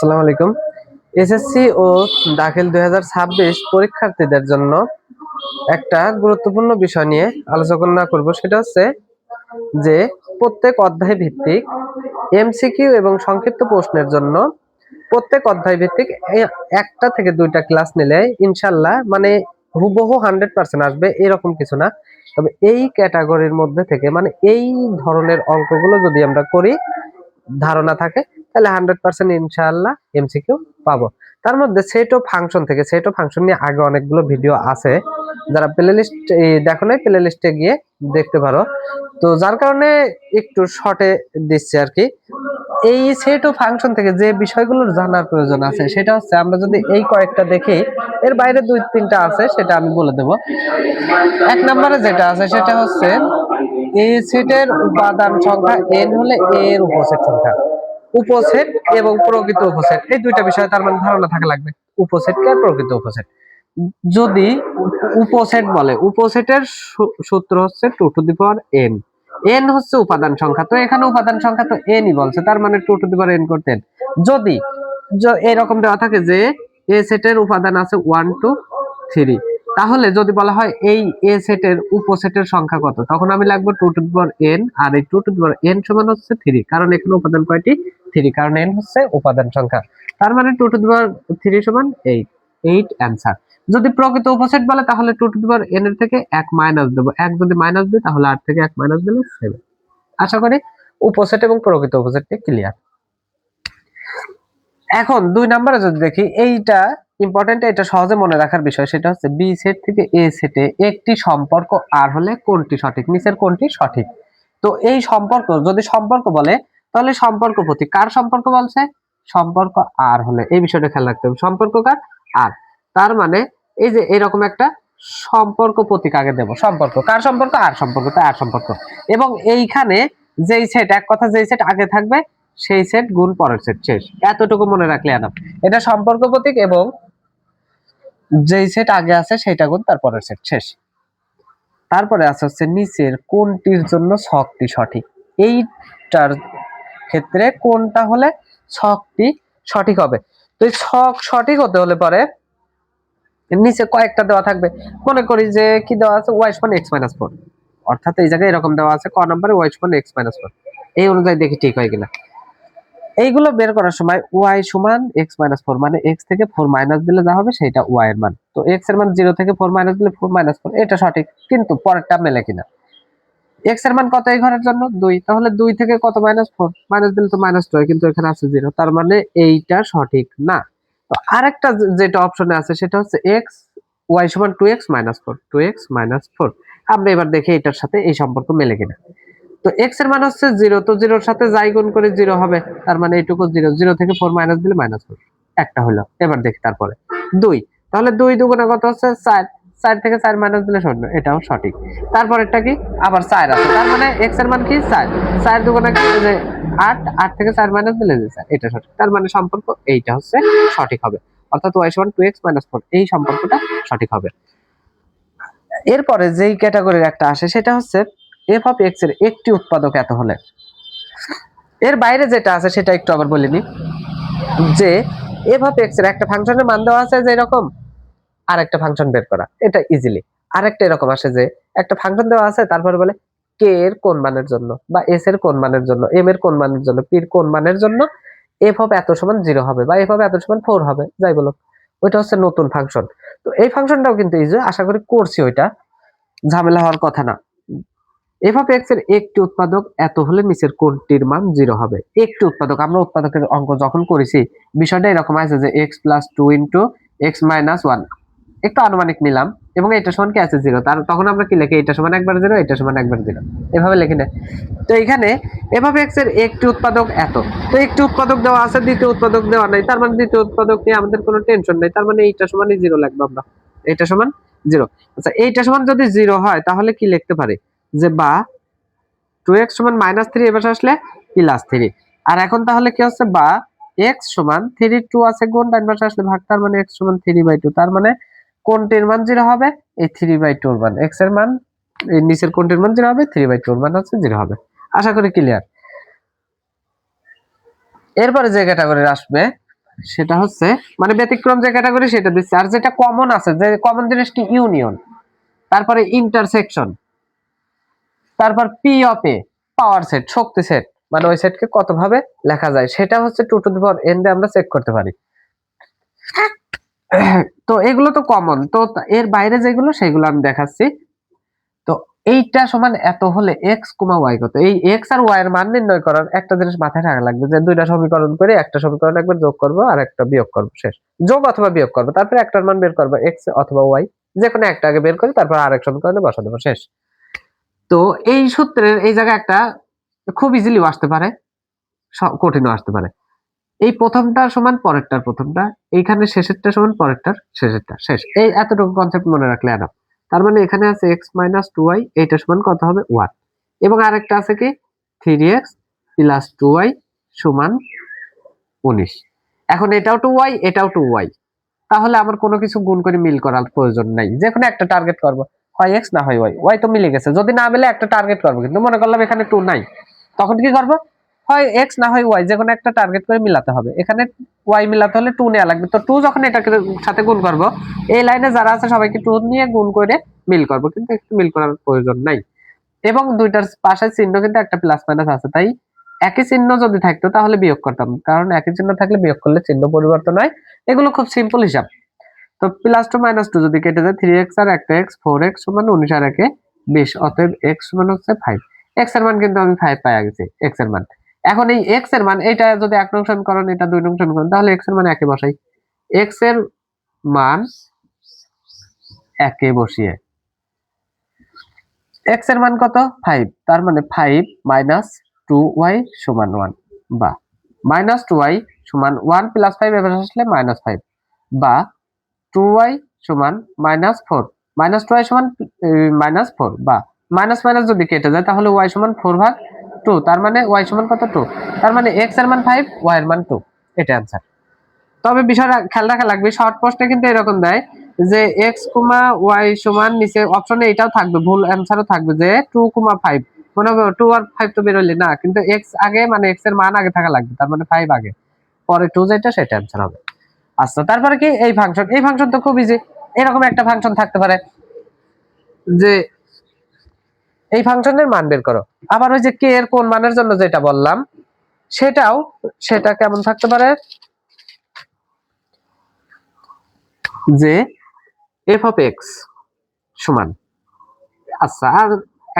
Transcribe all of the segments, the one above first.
আসসালামু আলাইকুম। এসএসসি ও দাখিল দুই হাজার ছাব্বিশ পরীক্ষার্থীদের জন্য একটা গুরুত্বপূর্ণ বিষয় নিয়ে আলোচনা করব। সেটা হচ্ছে যে প্রত্যেক অধ্যায় ভিত্তিক এমসিকিউ এবং সংক্ষিপ্ত প্রশ্নের জন্য প্রত্যেক অধ্যায় ভিত্তিক একটা থেকে দুইটা ক্লাস নিলে ইনশাল্লাহ মানে হুবহু হান্ড্রেড পার্সেন্ট আসবে, এরকম কিছু না। তবে এই ক্যাটাগরির মধ্যে থেকে মানে এই ধরনের অঙ্কগুলো যদি আমরা করি, ধারণা থাকে তাহলে হান্ড্রেড পার্সেন্ট ইনশাআল্লাহ এমসিকিউ পাবো। তার মধ্যে সেট ও ফাংশন থেকে সেট ও ফাংশন নিয়ে আগে অনেকগুলো ভিডিও আছে। যারা প্লে লিস্ট দেখো নাই প্লে লিস্টে গিয়ে দেখতে পারো। তো যার কারণে একটু শর্টে দিচ্ছি আর কি। এই সেট ও ফাংশন থেকে যে বিষয়গুলো জানার প্রয়োজন আছে, সেটা হচ্ছে আমরা যদি এই কয়েকটা দেখি, এর বাইরে দুই তিনটা আছে, সেটা আমি বলে দেব। এক নম্বরে যেটা আছে, সেটা হচ্ছে এই সেটের উপাদান সংখ্যা এন হলে এর উপসেট সংখ্যা। উপসেট এবং প্রকৃত উপসেট। এই দুইটা বিষয়ে তার মানে ধারণা থাকা লাগবে। উপসেট কে প্রকৃত উপসেট। যদি উপসেট বলে, উপসেটের সূত্র হচ্ছে two to the power n n হচ্ছে উপাদান সংখ্যা। তো এখানে উপাদান সংখ্যা তো এনই বলছে, তার মানে two to the power n করতেন যদি এরকম দেওয়া থাকে যে এ সেটের উপাদান আছে ওয়ান টু থ্রি তাহলে যদি বলা হয় এই এ সেটের উপসেটের সংখ্যা কত? তখন আমি লাগবো টু টু পাওয়ার এন আর এই টু টু পাওয়ার এন সমান হচ্ছে থ্রি কারণ এখানে উপাদান কয়টি? থ্রি কারণ এন হচ্ছে উপাদান সংখ্যা। তার মানে টু টু পাওয়ার থ্রি সমান এইট এইট অ্যান্সার যদি প্রকৃত উপসেট বলে, তাহলে টু টু পাওয়ার এন এর থেকে এক মাইনাস দেবো। এক যদি মাইনাস দিই তাহলে আট থেকে এক মাইনাস দিলে সেভেন আশা করি উপসেট এবং প্রকৃত উপসেটটি ক্লিয়ার এখন দুই নম্বরে যদি দেখি, এইটা ইম্পর্টেন্ট এটা সহজে মনে রাখার বিষয় সেটা হচ্ছে বি সেট থেকে এ সেটে একটি সম্পর্ক আর হলে কোনটি সঠিক? নিচের কোনটি সঠিক? তো এই সম্পর্ক, যদি সম্পর্ক বলে, তাহলে সম্পর্ক প্রতি কার সম্পর্ক বলছে? সম্পর্ক আর হলে। এই বিষয়টা খেয়াল রাখতে হবে। সম্পর্ক কার? আর। তার মানে এই যে এরকম একটা সম্পর্ক প্রতীক আগে দেব। সম্পর্ক। কার সম্পর্ক? আর সম্পর্ক। আর সম্পর্ক। এবং এইখানে যেই সেট এক কথা যেই সেট আগে থাকবে, সেই সেট গুণ পরের সেট শেষ। এতটুকু মনে রাখলে আনাম এটা সম্পর্ক প্রতীক এবং যেই সেট আগে আছে সেটা গুণ তারপরের সেট শেষ। তারপরে আছে হচ্ছে নিচের কোনটির জন্য ছকটি সঠিক? এইটার ক্ষেত্রে কোনটা হলে ছকটি সঠিক হবে? তো এই ছক সঠিক হতে হলে পরে নিচে কয়েকটা দেওয়া থাকবে। মনে করি যে কি দেওয়া আছে? ওয়াই সমান এক্স মাইনাস ফোর অর্থাৎ এই জায়গায় এরকম দেওয়া আছে, ক নম্বরে ওয়াই সমান এক্স মাইনাস ফোর এই অনুযায়ী দেখি ঠিক হয় কিনা। এইগুলো বের করার সময় ওয়াই সমান এক্স মাইনাস ফোর মানে এক্স থেকে ফোর মাইনাস দিলে যা হবে সেটা ওয়াই এর মান। তো এক্সের মান জিরো থেকে ফোর মাইনাস দিলে ফোর মাইনাস ফোর এটা সঠিক, কিন্তু পরেরটা মেলে কিনা। এক্সের মান কত এই ঘরের জন্য? দুই। তাহলে দুই থেকে কত মাইনাস ফোর মাইনাস দিলে তো মাইনাস টু কিন্তু এখানে আছে জিরো তার মানে এইটা সঠিক না। তো আরেকটা যেটা অপশনে আছে, সেটা হচ্ছে এক্স ওয়াই সমান two x minus four two x minus four আমরা এবার দেখি এটার সাথে এই সম্পর্ক মেলে কিনা। তো এক্সের মান হচ্ছে জিরো তো জিরোর সাথে যাই গুণ করে জিরো হবে, তার মানে এইটুকু জিরো জিরো থেকে ফোর মাইনাস দিলে মাইনাস ফোর একটা হলো। এবার দেখি তারপরে। দুই, তাহলে দুই দুগুণে কত হচ্ছে? চার চার থেকে চার মাইনাস দিলে শূন্য, এটাও সঠিক। তারপরেরটা কি? আবার চার আছে, তার মানে এক্সের মান কি? চার। চার দুগুণে কি যে আট আট থেকে চার মাইনাস দিলে যে চার, এটা সঠিক। তার মানে সম্পর্ক এইটা হচ্ছে সঠিক হবে। অর্থাৎ ওয়াই সমান টু এক্স মাইনাস ফোর এই সম্পর্কটা সঠিক হবে। এরপরে যেই ক্যাটাগরির একটা আসে, সেটা হচ্ছে এফ অফ এক্সের একটি উৎপাদক এত হলে। এর বাইরে যেটা আছে, সেটা একটু আবার বলে নিই যে এফ অফ এক্সের একটা ফাংশনের মান দেওয়া আছে যে এরকম আর একটা ফাংশন বের করা। এটা ইজিলি আরেকটা এরকম আসে যে একটা ফাংশন দেওয়া আছে, তারপরে বলে কে এর কোন মানের জন্য বা এস এর কোন মানের জন্য এম এর কোন মানের জন্য পি এর কোন মানের জন্য এফ অফ এত সমান জিরো হবে বা এফ অফ এত সমান ফোর হবে, যাই বলো। ওইটা হচ্ছে নতুন ফাংশন। তো এই ফাংশনটাও কিন্তু ইজি আশা করি করছি ওইটা। ঝামেলা হওয়ার কথা না। এফ অফ এক্সের একটি উৎপাদক এত হলে নিচের কোনটির মান জিরো হবে? একটি উৎপাদক, আমরা উৎপাদকের অঙ্ক যখন করেছি, বিষয়টা এরকম আছে যে x plus two into x minus one একটু আনুমানিক নিলাম, এবং এটা সমান কি আছে জিরো তার, তখন আমরা কি লিখি? এটা সমান একবার জিরো এটা সমান একবার জিরো এভাবে লিখি না। তো এখানে, এভাবে এক্সের একটি উৎপাদক এত। তো একটি উৎপাদক দেওয়া আছে, দ্বিতীয় উৎপাদক দেওয়া নাই। তার মানে দ্বিতীয় উৎপাদক নিয়ে আমাদের কোনো টেনশন নেই। তার মানে এইটা সমানই জিরো লাগবে আমরা। এইটা সমান জিরো আচ্ছা এইটা সমান যদি জিরো হয়, তাহলে কি লিখতে পারি? যে বা টু এক্স সমান মাইনাস থ্রি এবার আসলে প্লাস থ্রি আর এখন তাহলে কি হচ্ছে? বা এক্স সমান থ্রি টু আছে গুণ, ডান পাশে আসলে ভাগ, তার মানে এক্স সমান থ্রি বাই টু তার মানে কোনটির মান জিরো হবে? এই থ্রি বাই টুর মান। এক্সের মান, এই নিচের কোনটির মান জিরো হবে? থ্রি বাই টুর মান হচ্ছে জিরো হবে। আশা করি ক্লিয়ার এরপরে যে ক্যাটাগরির আসবে, সেটা হচ্ছে মানে ব্যতিক্রম যে ক্যাটাগরি সেটা দিচ্ছে। আর যেটা কমন আছে, যে কমন জিনিস কি? ইউনিয়ন তারপরে ইন্টারসেকশন তারপর p of A power set Shakti set মানে ওই সেটকে কত ভাবে লেখা যায়? সেটা হচ্ছে two to the power n দিয়ে আমরা চেক করতে পারি। তো এগুলো তো কমন তো এর বাইরে যেগুলো, সেগুলো আমি দেখাচ্ছি। তো এইটা সমান এত হলে এক্স কুমা ওয়াই কত? এই এক্স আর ওয়াই এর মান নির্ণয় করার একটা জিনিস মাথায় রাখা লাগবে যে দুইটা সমীকরণ করে একটা সমীকরণ একবার যোগ করব আর একটা বিয়োগ করব শেষ। যোগ অথবা বিয়োগ করব, তারপরে একটার মান বের করব এক্স অথবা ওয়াই যে কোনো একটা আগে বের করি তারপর আরেক সমীকরণে বসা দেবো, শেষ। তো এই সূত্রের এই জায়গায় একটা খুব ইজিলিও আসতে পারে কঠিনও আসতে পারে। এই প্রথমটা সমান পরেরটার প্রথমটা, এইখানে শেষেরটা সমান পরেরটার শেষেরটা, শেষ। এই এতটুকু কনসেপ্ট মনে রাখলে এনাফ তার মানে এখানে আছে এক্স মাইনাস টু ওয়াই এইটা সমান কত হবে? ওয়ান এবং আরেকটা আছে কি? Three x plus two y সমান উনিশ। এখন এটাও টু ওয়াই এটাও টু ওয়াই তাহলে আমার কোনো কিছু গুণ করে মিল করার প্রয়োজন নাই। যে কোনো একটা টার্গেট করব। হয় এক্স না হয় ওয়াই ওয়াই তো মিলে গেছে। যদি না মিলে একটা টার্গেট করব, কিন্তু মনে করলাম এখানে টু নাই। তখন কি করব? হয় এক্স না হয় ওয়াই যে কোনো একটা টার্গেট করে মিলাতে হবে। এখানে ওয়াই মিলাতে হলে টু নেওয়া লাগবে। তো টু যখন এটাকে সাথে গুণ করব, এই লাইনে যারা আছে সবাইকে টু নিয়ে গুণ করে মিল করব, কিন্তু একটু মিল করার প্রয়োজন নাই। এবং দুইটার পাশে চিহ্ন কিন্তু একটা প্লাস মাইনাস আছে। তাই একই চিহ্ন যদি থাকতো, তাহলে বিয়োগ করতাম। কারণ একই চিহ্ন থাকলে বিয়োগ করলে চিহ্ন পরিবর্তন হয়। এগুলো খুব সিম্পল হিসাব। তো প্লাস টু মাইনাস টু যদি কেটে যায় থ্রি এক্স আর একটা এক্স ফোর এক্স সমান উনিশ আর একে বিশ, অতএব এক্স সমান হচ্ছে ফাইভ এক্সের মান কিন্তু আমি ফাইভ পাই গেছি এক্সের মান। এখন এই এক্সের মান, এটা যদি এক নং সমীকরণ, এটা দুই নং সমীকরণ, তাহলে এক্সের মান একে বসাই। এক্সের মান একে বসিয়ে। এক্সের মান কত? ফাইভ তার মানে ফাইভ মাইনাস টু ওয়াই সমান ওয়ান বা মাইনাস টু ওয়াই সমান ওয়ান প্লাস ফাইভ এবার আসলে মাইনাস ফাইভ বা টু ওয়াই সমান minus four minus two y সমান মাইনাস ফোর বা মাইনাস মাইনাস যদি কেটে যায়, তাহলে ওয়াই সমান ফোর ভাগ টু তার মানে ওয়াই সমান কত টু তার মানে এক্সের মান ফাইভ ওয়াই এর মান টু এটা অ্যান্সার তবে বিষয়টা খেয়াল রাখা লাগবে শর্ট পোস্টে কিন্তু এরকম দেয় যে এক্স কুমা ওয়াই সমান নিচে অপশনে এটাও থাকবে, ভুল অ্যান্সারও থাকবে যে টু কুমা ফাইভ মনে হবে টু আর ফাইভ তো বেরোলে না, কিন্তু এক্স আগে মানে এক্সের মান আগে থাকা লাগবে, তার মানে ফাইভ আগে। পরে টু যেটা, সেটা অ্যান্সার হবে। আচ্ছা তারপরে কি? এই ফাংশন এই ফাংশন তো খুব ইজি এরকম একটা ফাংশন থাকতে পারে যে এই ফাংশনের মান বের করো। আবার ওই যে কে এর কোন মানের জন্য যেটা বললাম, সেটাও, সেটা কেমন থাকতে পারে? যে এফ অফ এক্স সমান আচ্ছা আর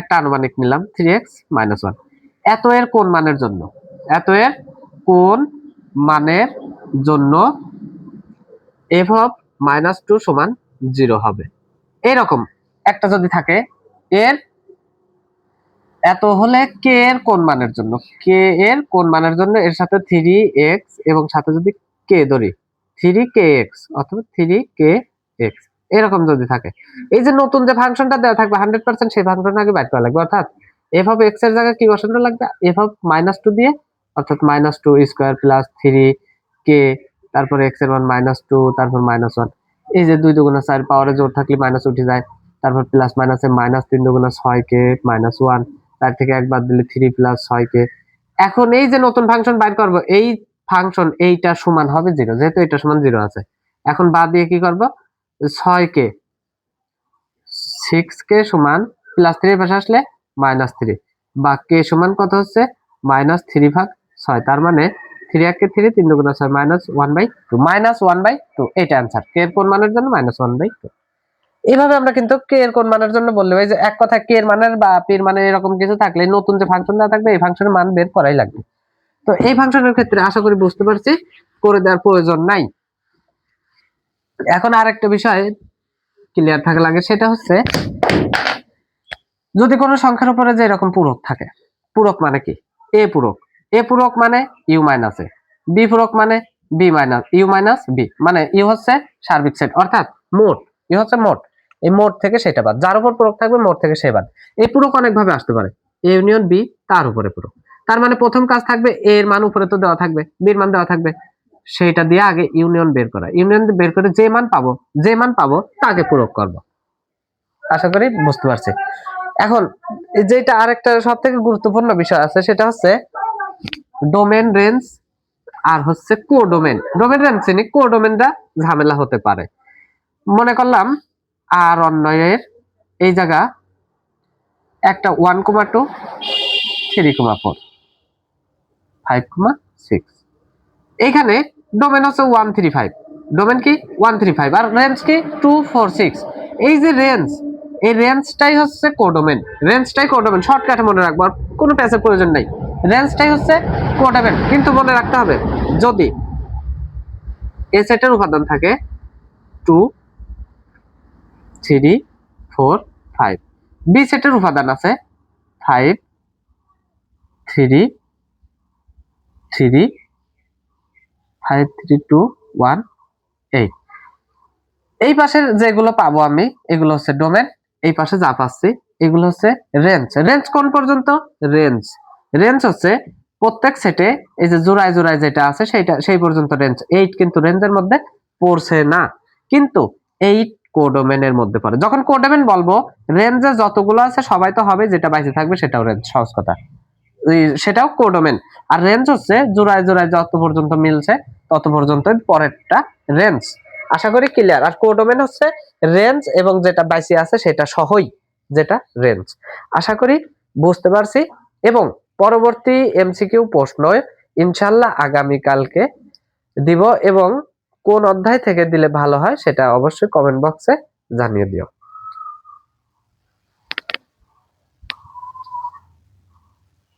একটা আনুমানিক নিলাম থ্রি এক্স মাইনাস ওয়ান এত এর কোন মানের জন্য? এত এর কোন মানের জন্য এফ অফ মাইনাস টু সমান জিরো হবে। এরকম একটা যদি থাকে, এর এত হলে কে এর কোন মানের জন্য? কে এর কোন মানের জন্য? এর সাথে থ্রি এক্স এবং সাথে যদি কে ধরি থ্রি কে এক্স অথবা থ্রি কে এক্স এরকম যদি থাকে। এই যে নতুন যে ফাংশনটা দেওয়া থাকবে হান্ড্রেড পার্সেন্ট সেই ফাংশন আগে বাইর করা লাগবে, অর্থাৎ এফ অফ এক্সের জায়গায় কি বসানো লাগবে? এফ অফ মাইনাস টু দিয়ে, অর্থাৎ minus two square plus three কে তারপর এক্সের মান মাইনাস টু তারপর মাইনাস ওয়ান এই যে দুই দুগুণা চার পাওয়ারে জোর থাকলে মাইনাস উঠে যায়। তারপর প্লাস মাইনাসে মাইনাস তিন দুগুণা ছয় কে মাইনাস ওয়ান তার থেকে একবার দিলে থ্রি প্লাস ছয় কে। এখন এই যে নতুন ফাংশন বাইর করব, এই ফাংশন এইটা সমান হবে জিরো যেহেতু এটা সমান জিরো আছে। এখন বাদ দিয়ে কি করব? ছয় কে। সিক্স কে সমান প্লাস থ্রি পাশে আসলে মাইনাস থ্রি বা কে সমান কত হচ্ছে? মাইনাস থ্রি ভাগ ছয়। তার মানে থ্রি এক কে থ্রি তিন দুগুণা ছয় minus one by two minus one by two এটা অ্যান্সার কে এর কোন মানের জন্য? মাইনাস ওয়ান বাই টু আমরা কিন্তু কে এর কোন মানের জন্য বললে, এই যে এক কথা কে এর মানের বা পি এর মানের এরকম কিছু থাকলে নতুন যে ফাংশন দেওয়া থাকবে, এই ফাংশনের মান বের করাই লাগবে। তো এই ফাংশনের ক্ষেত্রে আশা করি বুঝতে পারছি, করে দেওয়ার প্রয়োজন নাই। এখন আরেকটা বিষয় ক্লিয়ার থাকা লাগে সেটা হচ্ছে, যদি কোনো সংখ্যার উপরে যে এরকম পূরক থাকে, পূরক মানে কি? এ পূরক। এ পূরক মানে ইউ মাইনাস এ বি পূরক মানে B minus U minus B মানে ইউ হচ্ছে সার্বিক সেট অর্থাৎ মোট ইউ হচ্ছে মোট, এই মোট থেকে সেটা বাদ, যার উপর পূরক থাকবে মোট থেকে সে বাদ। এই পূরক অনেক ভাবে আসতে পারে এ ইউনিয়ন বি তার উপরে পূরক, তার মানে প্রথম কাজ থাকবে এ এর মান উপরে তো দেওয়া থাকবে বি এর মান দেওয়া থাকবে সেইটা দিয়ে আগে ইউনিয়ন বের করা ইউনিয়ন বের করে যে মান পাবো, যে মান পাবো তাকে পূরক করব। আশা করি বুঝতে পারছি। এখন যেটা আরেকটা সব থেকে গুরুত্বপূর্ণ বিষয় আছে, সেটা হচ্ছে ডোমেন রেঞ্জ আর হচ্ছে কোডোমেন ডোমেন ডোমেন রেঞ্জ চিনি কোডোমেনটা ঝামেলা হতে পারে। মনে করলাম আর অন্যয়ের এই জায়গা একটা one comma two three comma four five comma six এইখানে ডোমেন হচ্ছে ওয়ান থ্রি ফাইভ ডোমেন কি? ওয়ান থ্রি ফাইভ আর রেঞ্জ কি? টু ফোর সিক্স এই যে রেঞ্জ এই রেঞ্জটাই হচ্ছে কোডোমেন রেঞ্জটাই কোডোমেন শর্টকাটে মনে রাখব, আর কোনো প্যাচের প্রয়োজন নেই। রেঞ্জটাই হচ্ছে কোডোমেন কিন্তু মনে রাখতে হবে, যদি এ সেটের উপাদান থাকে two, three, four, five. B সেটের উপাদান আছে five, three three, five, three, two, one, eight. এই পাশের যেগুলো পাবো আমি, এগুলো হচ্ছে ডোমেন এই পাশে যা পাচ্ছি, এগুলো হচ্ছে রেঞ্জ রেঞ্জ কোন পর্যন্ত? রেঞ্জ রেঞ্জ হচ্ছে প্রত্যেক সেটে এই যে জোড়ায় জোড়ায় যেটা আছে সেইটা, সেই পর্যন্ত রেঞ্জ এইট কিন্তু রেঞ্জের মধ্যে পড়ছে না। কিন্তু এইট কোডোমেনের মধ্যে পড়ে। যখন কোডোমেন বলব রেঞ্জে যতগুলো আছে, সবাই তো হবে, যেটা বাইরে থাকবে সেটাও রেঞ্জ সহজ কথা। সেটাও কোডোমেন আর রেঞ্জ হচ্ছে জোড়ায় জোড়ায় যত পর্যন্ত মিলছে, তত পর্যন্ত পরেরটা রেঞ্জ আশা করি ক্লিয়ার আর কোডোমেন হচ্ছে রেঞ্জ এবং যেটা বাইসি আছে, সেটা সহই যেটা রেঞ্জ আশা করি বুঝতে পারছি। এবং পরবর্তী এমসিকিউ প্রশ্ন ইনশাল্লাহ আগামীকালকে দিব এবং কোন অধ্যায় থেকে দিলে ভালো হয় সেটা অবশ্যই কমেন্ট বক্সে জানিয়ে দিও।